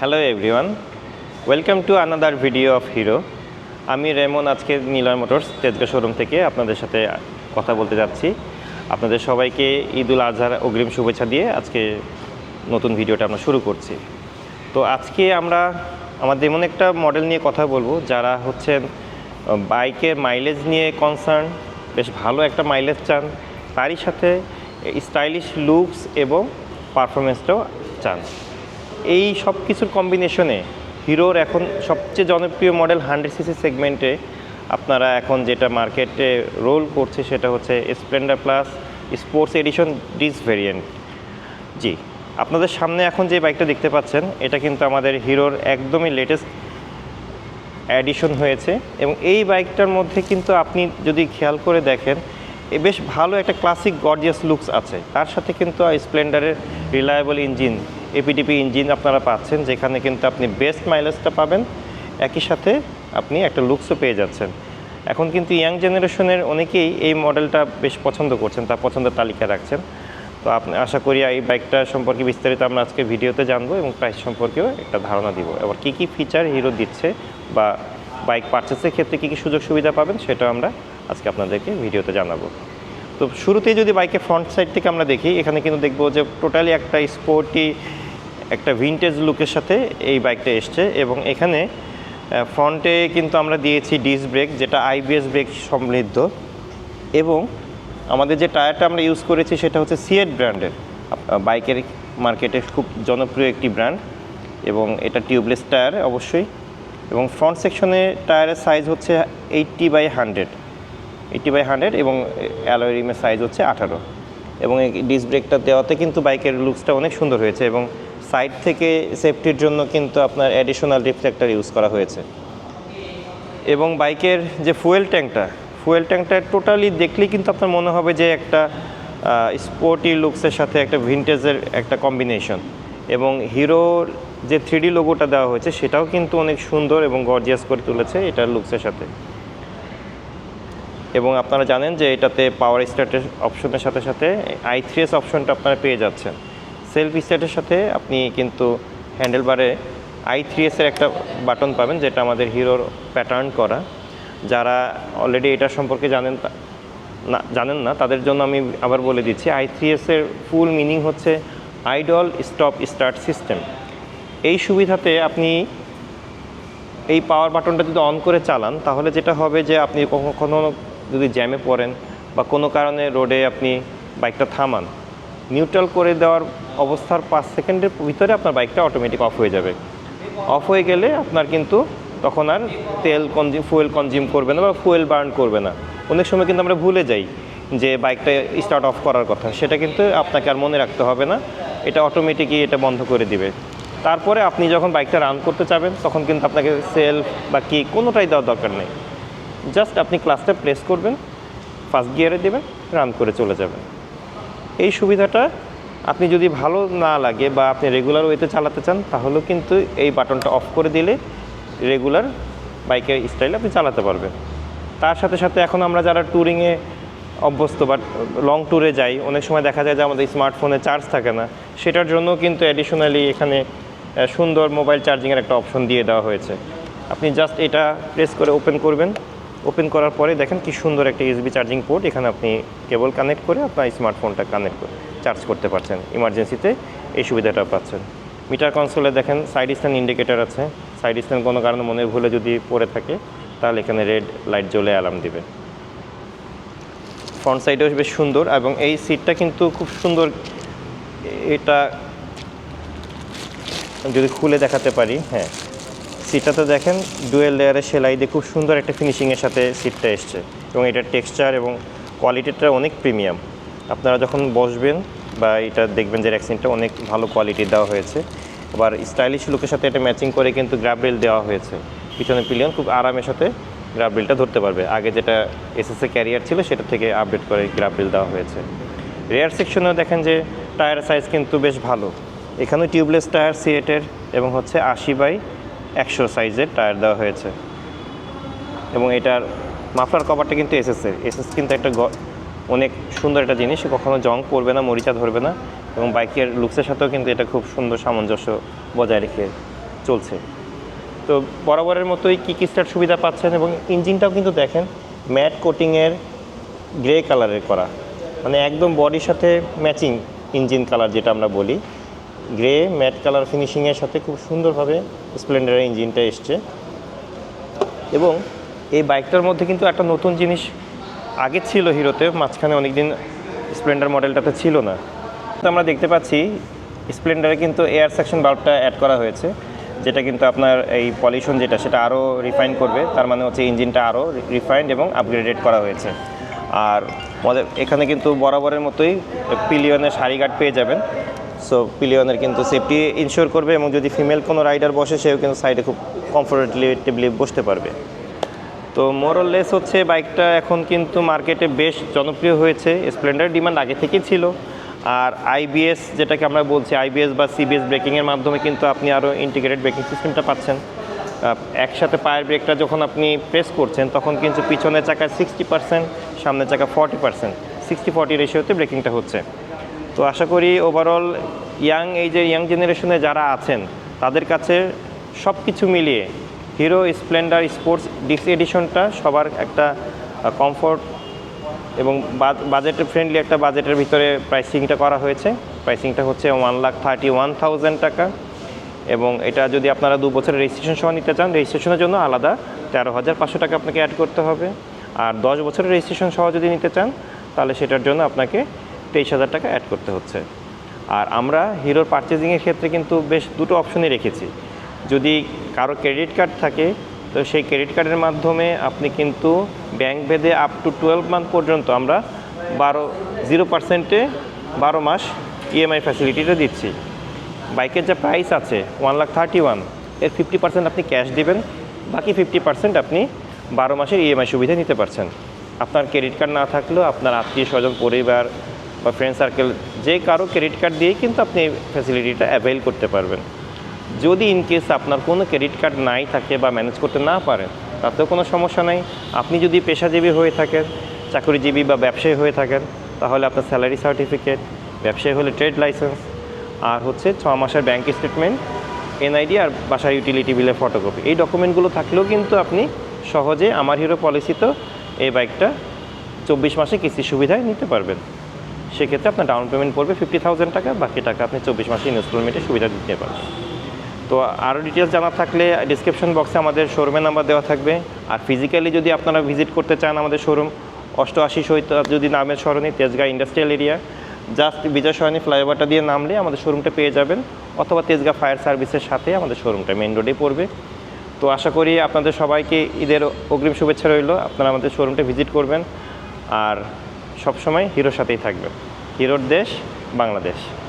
Hello everyone welcome to another video of Hero আমি রেমন, আজকে Niloy motors Tejgaon showroom থেকে আপনাদের সাথে কথা বলতে যাচ্ছি। আপনাদের সবাইকে ঈদ উল আজহার অগ্রিম শুভেচ্ছা দিয়ে আজকে নতুন ভিডিওটা আমরা শুরু করছি। তো আজকে আমরা আমাদের এমন একটা মডেল নিয়ে কথা বলব, যারা হচ্ছেন বাইকের মাইলেজ নিয়ে কনসার্ন বেশ ভালো একটা মাইলেজ চান, তারই সাথে স্টাইলিশ লুকস এবং পারফরমেন্সটাও চান। এই সব কিছুর কম্বিনেশনে হিরোর এখন সবচেয়ে জনপ্রিয় মডেল হান্ড্রেড সিসি সেগমেন্টে আপনারা এখন যেটা মার্কেটে রোল করছে সেটা হচ্ছে Splendor Plus sports edition disc variant জি, আপনাদের সামনে এখন যে বাইকটা দেখতে পাচ্ছেন, এটা কিন্তু আমাদের হিরোর একদমই লেটেস্ট অ্যাডিশন হয়েছে এবং এই বাইকটার মধ্যে কিন্তু আপনি যদি খেয়াল করে দেখেন, এ বেশ ভালো একটা ক্লাসিক গর্জিয়াস লুকস আছে। তার সাথে কিন্তু স্প্লেন্ডারের রিলায়েবল ইঞ্জিন এপিডিপি ইঞ্জিন আপনারা পাচ্ছেন, যেখানে কিন্তু আপনি বেস্ট মাইলেজটা পাবেন। একই সাথে আপনি একটা লুকসও পেয়ে যাচ্ছেন। এখন কিন্তু ইয়াং জেনারেশনের অনেকেই এই মডেলটা বেশ পছন্দ করছেন, তার পছন্দের তালিকা রাখছেন। তো আপনি, আশা করি এই বাইকটা সম্পর্কে বিস্তারিত আমরা আজকে ভিডিওতে জানব এবং প্রাইস সম্পর্কেও একটা ধারণা দিব। এবার কী কী ফিচার হিরো দিচ্ছে বা বাইক পারচেসের ক্ষেত্রে কী কী সুযোগ সুবিধা পাবেন, সেটা আমরা আজকে আপনাদেরকে ভিডিওতে জানাব। তো শুরুতেই যদি বাইকের ফ্রন্ট সাইড থেকে আমরা দেখি, এখানে কিন্তু দেখব যে টোটালি একটা স্পোর্টি একটা ভিনটেজ লুকের সাথে এই বাইকটা এসছে এবং এখানে ফ্রন্টে কিন্তু আমরা দিয়েছি ডিস ব্রেক যেটা আইবিএস ব্রেক সমৃদ্ধ। এবং আমাদের যে টায়ারটা আমরা ইউজ করেছি সেটা হচ্ছে সিয়েট ব্র্যান্ডের বাইকের মার্কেটে খুব জনপ্রিয় একটি ব্র্যান্ড এবং এটা টিউবলেস টায়ার অবশ্যই। এবং ফ্রন্ট সেকশনে টায়ারের সাইজ হচ্ছে eighty by hundred eighty by hundred এবং অ্যালয় রিমের সাইজ হচ্ছে আঠারো। এবং এই ডিস ব্রেকটা দেওয়াতে কিন্তু বাইকের লুকসটা অনেক সুন্দর হয়েছে এবং সাইড থেকে সেফটির জন্য কিন্তু আপনার অ্যাডিশনাল রিফ্লেক্টর ইউজ করা হয়েছে। এবং বাইকের যে ফুয়েল ট্যাঙ্কটা ফুয়েল ট্যাঙ্কটা টোটালি দেখলেই কিন্তু আপনার মনে হবে যে একটা স্পোর্টি লুকসের সাথে একটা ভিনটেজের একটা কম্বিনেশন এবং হিরোর যে থ্রিডি লোগোটা দেওয়া হয়েছে, সেটাও কিন্তু অনেক সুন্দর এবং গর্জিয়াস করে তুলেছে এটার লুকসের সাথে। এবং আপনারা জানেন যে এটাতে পাওয়ার স্টার্টের অপশনের সাথে সাথে আই থ্রি এস অপশনটা আপনারা পেয়ে যাচ্ছেন। সেলফ স্টার্টের সাথে আপনি কিন্তু হ্যান্ডেলবারে আই থ্রি এসের একটা বাটন পাবেন, যেটা আমাদের হিরোর প্যাটার্ন করা। যারা অলরেডি এটা সম্পর্কে জানেন না জানেন না, তাদের জন্য আমি আবার বলে দিচ্ছি আই থ্রি এসের ফুল মিনিং হচ্ছে আইডল স্টপ স্টার্ট সিস্টেম এই সুবিধাতে আপনি এই পাওয়ার বাটনটা যদি অন করে চালান, তাহলে যেটা হবে যে আপনি কখনো যদি জ্যামে পড়েন বা কোনো কারণে রোডে আপনি বাইকটা থামান নিউট্রাল করে দেওয়ার অবস্থার পাঁচ সেকেন্ডের ভিতরে আপনার বাইকটা অটোমেটিক অফ হয়ে যাবে। অফ হয়ে গেলে আপনার কিন্তু তখন আর তেল কনজিউম ফুয়েল কনজিউম করবে না বা ফুয়েল বার্ন করবে না। অনেক সময় কিন্তু আমরা ভুলে যাই যে বাইকটা স্টার্ট অফ করার কথা। সেটা কিন্তু আপনাকে আর মনে রাখতে হবে না। এটা অটোমেটিকই এটা বন্ধ করে দিবে। তারপরে আপনি যখন বাইকটা রান করতে চাবেন তখন কিন্তু আপনাকে সেলফ বা কি কোনোটাই দেওয়ার দরকার নেই। জাস্ট আপনি ক্লাসটা প্রেস করবেন ফার্স্ট গিয়ারে দেবেন রান করে চলে যাবেন। এই সুবিধাটা আপনি যদি ভালো না লাগে বা আপনি রেগুলার ওয়েতে চালাতে চান, তাহলেও কিন্তু এই বাটনটা অফ করে দিলে রেগুলার বাইকের স্টাইল আপনি চালাতে পারবেন। তার সাথে সাথে এখন আমরা যারা ট্যুরিংয়ে অভ্যস্ত বা লং ট্যুরে যাই, অনেক সময় দেখা যায় যে আমাদের স্মার্টফোনে চার্জ থাকে না। সেটার জন্য কিন্তু অ্যাডিশনালি এখানে সুন্দর মোবাইল চার্জিংয়ের একটা অপশন দিয়ে দেওয়া হয়েছে। আপনি জাস্ট এটা প্রেস করে ওপেন করবেন। ওপেন করার পরে দেখেন কি সুন্দর একটা ইউএসবি চার্জিং পোর্ট এখানে আপনি কেবল কানেক্ট করে আপনার স্মার্টফোনটা কানেক্ট করে চার্জ করতে পারছেন ইমার্জেন্সিতে এই সুবিধাটা পাচ্ছেন। মিটার কনসোলে দেখেন সাইড স্ট্যান্ড ইন্ডিকেটর আছে সাইড স্ট্যান্ড কোনো কারণে মনে ভুলে যদি পড়ে থাকে, তাহলে এখানে রেড লাইট জ্বলে অ্যালার্ম দিবে। ফ্রন্ট সাইডেও বেশ সুন্দর এবং এই সিটটা কিন্তু খুব সুন্দর, এটা যদি খুলে দেখাতে পারি হ্যাঁ। সিটটাতে দেখেন ডুয়েল লেয়ারের সেলাই দিয়ে খুব সুন্দর একটা ফিনিশিংয়ের সাথে সিটটা এসছে। এবং এটার টেক্সচার এবং কোয়ালিটিটা অনেক প্রিমিয়াম আপনারা যখন বসবেন বা এটা দেখবেন যে র্যাক্সিনটা অনেক ভালো কোয়ালিটি দেওয়া হয়েছে। আবার স্টাইলিশ লুকের সাথে এটা ম্যাচিং করে কিন্তু গ্রাবরেল দেওয়া হয়েছে। পিছনে পিলিয়ন খুব আরামের সাথে গ্রাবরেলটা ধরতে পারবে। আগে যেটা এসএসএ ক্যারিয়ার ছিল সেটা থেকে আপডেট করে গ্রাবরেল দেওয়া হয়েছে। রেয়ার সেকশনেও দেখেন যে টায়ার সাইজ কিন্তু বেশ ভালো। এখানে টিউবলেস টায়ার সিয়েটের এবং হচ্ছে আশি বাই একশো সাইজের টায়ার দেওয়া হয়েছে। এবং এটার মাফলার কভারটা কিন্তু এসএসের এসএস কিন্তু একটা অনেক সুন্দর একটা জিনিস কখনো জং পড়বে না, মরিচা ধরবে না, এবং বাইকের লুকসের সাথেও কিন্তু এটা খুব সুন্দর সামঞ্জস্য বজায় রেখে চলছে। তো বরাবরের মতোই কিক স্টার্ট সুবিধা পাচ্ছেন এবং ইঞ্জিনটাও কিন্তু দেখেন, ম্যাট কোটিংয়ের গ্রে কালারের করা। মানে একদম বডির সাথে ম্যাচিং ইঞ্জিন কালার যেটা আমরা বলি। গ্রে ম্যাট কালার ফিনিশিংয়ের সাথে খুব সুন্দরভাবে স্প্লেন্ডারের ইঞ্জিনটা এসছে। এবং এই বাইকটার মধ্যে কিন্তু একটা নতুন জিনিস আগে ছিল হিরোতে, মাঝখানে অনেকদিন স্প্লেন্ডার মডেলটাতে ছিল না। তো আমরা দেখতে পাচ্ছি স্প্লেন্ডারে কিন্তু এয়ার সেকশন বাল্বটা অ্যাড করা হয়েছে, যেটা কিন্তু আপনার এই পলিউশন যেটা, সেটা আরও রিফাইন করবে। তার মানে হচ্ছে ইঞ্জিনটা আরও রিফাইন্ড এবং আপগ্রেডেড করা হয়েছে। আর এখানে কিন্তু বরাবরের মতোই পিলিয়নের সারি গার্ড পেয়ে যাবেন। সো পিলিয়নের কিন্তু সেফটি ইনশিওর করবে এবং যদি ফিমেল কোনো রাইডার বসে, সেও কিন্তু সাইডে খুব কমফোর্টেবলি বসতে পারবে। তো মোরলেস হচ্ছে বাইকটা এখন কিন্তু মার্কেটে বেশ জনপ্রিয় হয়েছে। স্প্লেন্ডার ডিমান্ড আগে থেকেই ছিল। আর আইবিএস যেটাকে আমরা বলছি আইবিএস বা সিবিএস ব্রেকিংয়ের মাধ্যমে কিন্তু আপনি আরও ইন্টিগ্রেটেড ব্রেকিং সিস্টেমটা পাচ্ছেন। একসাথে পায়ের ব্রেকটা যখন আপনি প্রেস করছেন, তখন কিন্তু পিছনের চাকা সিক্সটি পার্সেন্ট সামনের চাকা ফর্টি পার্সেন্ট সিক্সটি ফর্টি রেশিওতে ব্রেকিংটা হচ্ছে। তো আশা করি ওভারঅল ইয়াং এই যে ইয়াং জেনারেশনে যারা আছেন, তাদের কাছে সব কিছু মিলিয়ে হিরো স্প্লেন্ডার স্পোর্টস ডিক্স এডিশনটা সবার একটা কমফোর্ট এবং বাজেট ফ্রেন্ডলি একটা বাজেটের ভিতরে প্রাইসিংটা করা হয়েছে। প্রাইসিংটা হচ্ছে one lakh thirty one thousand টাকা এবং এটা যদি আপনারা দু বছরের রেজিস্ট্রেশন সহ নিতে চান রেজিস্ট্রেশনের জন্য আলাদা তেরো হাজার পাঁচশো টাকা আপনাকে অ্যাড করতে হবে। আর দশ বছরের রেজিস্ট্রেশন সহ যদি নিতে চান, তাহলে সেটার জন্য আপনাকে তেইশ হাজার টাকা অ্যাড করতে হচ্ছে। আর আমরা হিরোর পারচেজিংয়ের ক্ষেত্রে কিন্তু বেশ দুটো অপশনই রেখেছি। যদি কারও ক্রেডিট কার্ড থাকে, তো সেই ক্রেডিট কার্ডের মাধ্যমে আপনি কিন্তু ব্যাংক ভেদে আপ টু টুয়েলভ মান্থ পর্যন্ত আমরা বারো জিরো পার্সেন্টে বারো মাস ইএমআই ফ্যাসিলিটিটা দিচ্ছি। বাইকের যা প্রাইস আছে ওয়ান লাখ থার্টি ওয়ানের ফিফটি পার্সেন্ট আপনি ক্যাশ দেবেন, বাকি ফিফটি পার্সেন্ট আপনি বারো মাসের ইএমআই সুবিধা নিতে পারছেন। আপনার ক্রেডিট কার্ড না থাকলেও আপনার আত্মীয় স্বজন পরিবার বা ফ্রেন্ড সার্কেল যে কারও ক্রেডিট কার্ড দিয়েই কিন্তু আপনি এই ফ্যাসিলিটিটা অ্যাভেল করতে পারবেন। যদি ইন কেস আপনার কোনো ক্রেডিট কার্ড নাই থাকে বা ম্যানেজ করতে না পারেন, তাতেও কোনো সমস্যা নাই। আপনি যদি পেশাজীবী হয়ে থাকেন, চাকরিজীবী বা ব্যবসায়ী হয়ে থাকেন, তাহলে আপনার স্যালারি সার্টিফিকেট ব্যবসায়ী হলে ট্রেড লাইসেন্স আর হচ্ছে ছ মাসের ব্যাঙ্ক স্টেটমেন্ট এনআইডি আর বাসার ইউটিলিটি বিলের ফটোকপি এই ডকুমেন্টগুলো থাকলেও কিন্তু আপনি সহজে আমার হিরো পলিসিতেও এই বাইকটা চব্বিশ মাসে কিস্তি সুবিধায় নিতে পারবেন। সেক্ষেত্রে আপনার ডাউন পেমেন্ট পড়বে ফিফটি থাউজেন্ড টাকা, বাকি টাকা আপনি চব্বিশ মাসে ইনস্টলমেন্টে সুবিধা দিতে পারবেন। তো আরও ডিটেলস জানার থাকলে ডিসক্রিপশন বক্সে আমাদের শোরুমের নাম্বার দেওয়া থাকবে। আর ফিজিক্যালি যদি আপনারা ভিজিট করতে চান আমাদের শোরুম অষ্টআশি সহিত যদি নামের স্মরণে Tejgaon industrial area just Bijoy Sarani ফ্লাইওভারটা দিয়ে নামলে আমাদের শোরুমটা পেয়ে যাবেন। অথবা তেজগাঁ ফায়ার সার্ভিসের সাথে আমাদের শোরুমটা মেন রোডে পড়বে। তো আশা করি আপনাদের সবাইকে ঈদের অগ্রিম শুভেচ্ছা রইল। আপনারা আমাদের শোরুমটা ভিজিট করবেন। আর সবসময় হিরোর সাথেই থাকবে। হিরোর দেশ বাংলাদেশ।